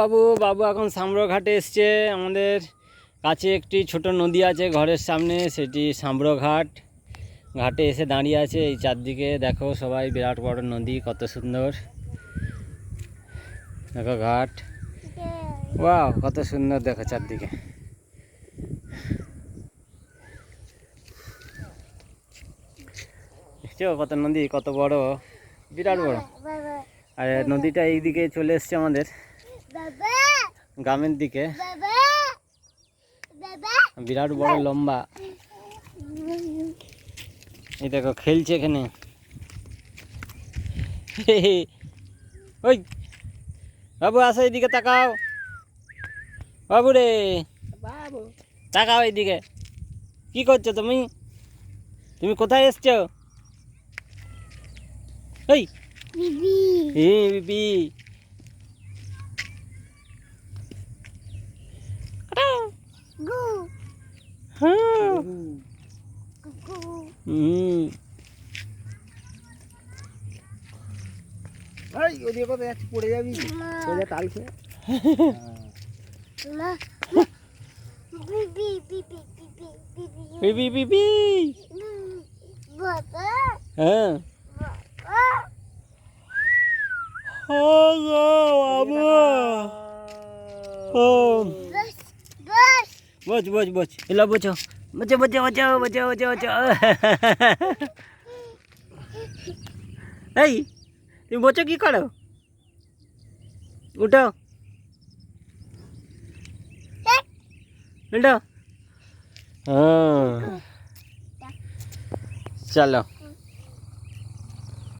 বাবু বাবু এখন সাম্রঘাটে এসছে। আমাদের কাছে একটি ছোট নদী আছে ঘরের সামনে সেটি সাম্রঘাট। ঘাটে এসে দাঁড়িয়ে আছে এই চারদিকে দেখো সবাই বিরাট বড় নদী কত সুন্দর। দেখো ঘাট। ওয়াও কত সুন্দর দেখো চারদিকে। দেখছ কত নদী কত বড় বিরাট বড়। আর নদীটা এইদিকে চলে এসছে আমাদের। গ্রামের দিকে। বিরাট বড় লম্বা। এই দেখো খেলছে এখানে। ওই। বাবু আসো এইদিকে তাকাও। বাবু রে। বাবু। তাকাও এইদিকে কি করছ তুমি? তুমি কোথায় এসছো? এই। বিবি। এ বিপি গু হ্যাঁ এই ওদিকে পড়ে যাবি সোজা হ্যাঁ বচ বচ বচ এলা বচো বচো বচো বচো বচো বচো বচো এই তুমি বচো কি করো? উঠো। উঠো। হ্যাঁ। চলো।